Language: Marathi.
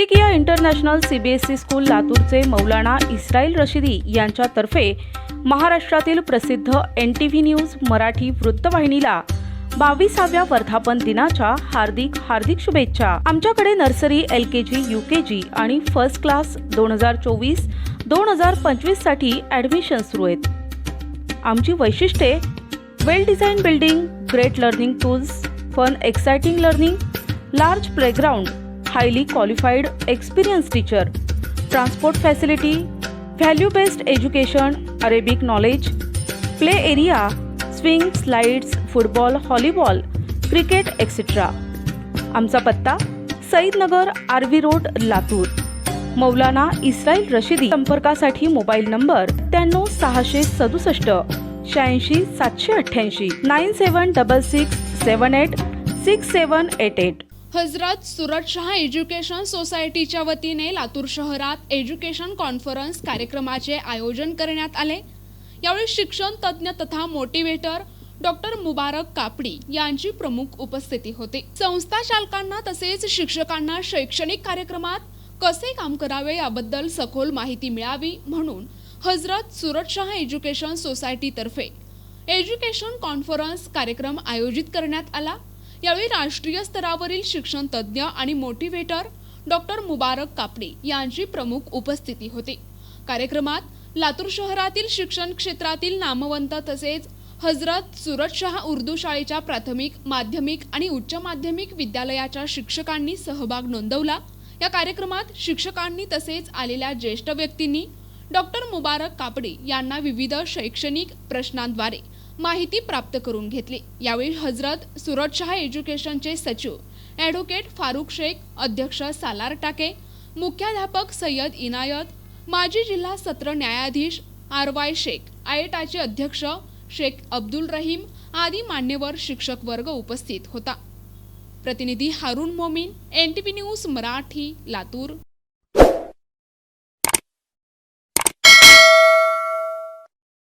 सिद्दीकिया इंटरनॅशनल सीबीएसई स्कूल लातूरचे मौलाना इस्राईल रशिदी यांच्यातर्फे महाराष्ट्रातील प्रसिद्ध N T V news Marathi वृत्तवाहिनीला बावीसाव्या वर्धापन दिनाच्या हार्दिक हार्दिक शुभेच्छा. आमच्याकडे nursery L K G U K G आणि फर्स्ट क्लास दोन हजार चोवीस दोन हजार पंचवीससाठी ॲडमिशन सुरू आहेत. आमची वैशिष्ट्ये well design building great learning tools fun exciting learning large playground highly qualified experience teacher transport facility value based education Arabic knowledge play area swing slides football volleyball cricket etcetera आमचा पत्ता Saidnagar R V road Latur. Maulana Israil Rashidi. संपर्कासाठी मोबाईल नंबर त्र्याण्णव सहाशे सदुसष्ट शहाऐंशी सातशे अठ्ठ्याऐंशी nine seven double six seven eight six seven eight eight. Hazrat Surat Shah education सोसायटीच्या वतीने लातूर शहरात एज्युकेशन कॉन्फरन्स कार्यक्रमाचे आयोजन करण्यात आले. यावेळी शिक्षण तज्ज्ञ तथा मोटिवेटर डॉक्टर मुबारक कापडी यांची प्रमुख उपस्थिती होती. संस्था चालकांना तसेच शिक्षकांना शैक्षणिक कार्यक्रमात कसे काम करावे याबद्दल सखोल माहिती मिळावी म्हणून हजरत सुरत शहा एज्युकेशन सोसायटीतर्फे एज्युकेशन कॉन्फरन्स कार्यक्रम आयोजित करण्यात आला. यावेळी राष्ट्रीय स्तरावरील शिक्षण तज्ज्ञ आणि मोटिवेटर डॉक्टर मुबारक कापडे यांची प्रमुख उपस्थिती होती. कार्यक्रमात लातूर शहरातील शिक्षण क्षेत्रातील नामवंत तसेच हजरत सुरत शाह उर्दू शाळेच्या प्राथमिक माध्यमिक आणि उच्च माध्यमिक विद्यालयाच्या शिक्षकांनी सहभाग नोंदवला. या कार्यक्रमात शिक्षकांनी तसेच आलेल्या ज्येष्ठ व्यक्तींनी डॉक्टर मुबारक कापडे यांना विविध शैक्षणिक प्रश्नांद्वारे माहिती प्राप्त करून घेतली. यावेळी हजरत सुरत शहा एज्युकेशनचे सचिव ॲडव्होकेट फारुख शेख अध्यक्ष सालार टाके मुख्याध्यापक सय्यद इनायत माजी जिल्हा सत्र न्यायाधीश आर वाय शेख आयटाचे अध्यक्ष शेख अब्दुल रहीम आदी मान्यवर शिक्षक वर्ग उपस्थित होता. प्रतिनिधी Haroon Momin N T V news Marathi Latur.